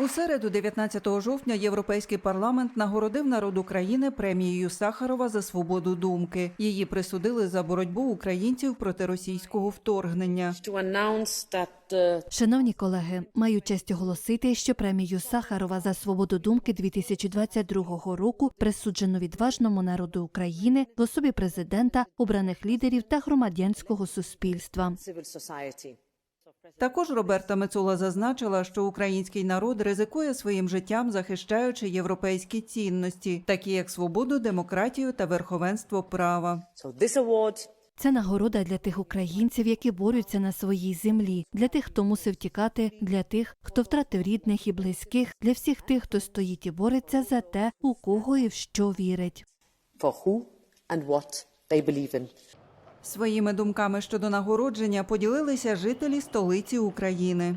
У середу, 19 жовтня, Європейський парламент нагородив народ України премією Сахарова за свободу думки. Її присудили за боротьбу українців проти російського вторгнення. uh, Шановні колеги, маю честь оголосити, що премію Сахарова за свободу думки 2022 року присуджено відважному народу України в особі президента, обраних лідерів та громадянського суспільства. Також Роберта Мецола зазначила, що український народ ризикує своїм життям, захищаючи європейські цінності, такі як свободу, демократію та верховенство права. Це нагорода для тих українців, які борються на своїй землі, для тих, хто мусив тікати, для тих, хто втратив рідних і близьких, для всіх тих, хто стоїть і бореться за те, у кого і в що вірить. for who and what they believe in. Своїми думками щодо нагородження поділилися жителі столиці України.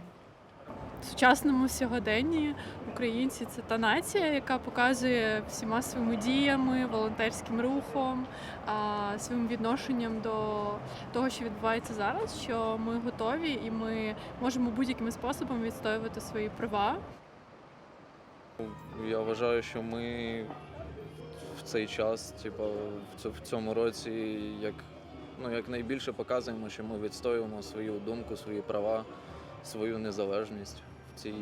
В сучасному сьогоденні українці це та нація, яка показує всіма своїми діями, волонтерським рухом, своїм відношенням до того, що відбувається зараз, що ми готові і ми можемо будь-яким способом відстоювати свої права. Я вважаю, що ми в цей час, типу, в цьому році, як, ну, як найбільше показуємо, що ми відстоюємо свою думку, свої права, свою незалежність в цій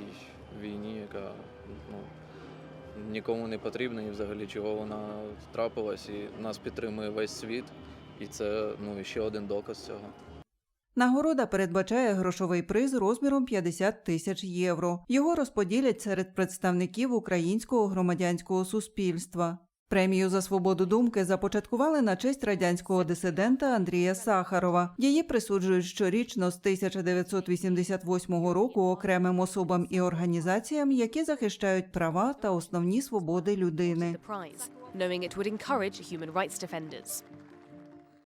війні, яка ну, нікому не потрібна і взагалі чого вона трапилась. І нас підтримує весь світ. І це ну, ще один доказ цього. Нагорода передбачає грошовий приз розміром 50 тисяч євро. Його розподілять серед представників українського громадянського суспільства. Премію за свободу думки започаткували на честь радянського дисидента Андрія Сахарова. Її присуджують щорічно з 1988 року окремим особам і організаціям, які захищають права та основні свободи людини.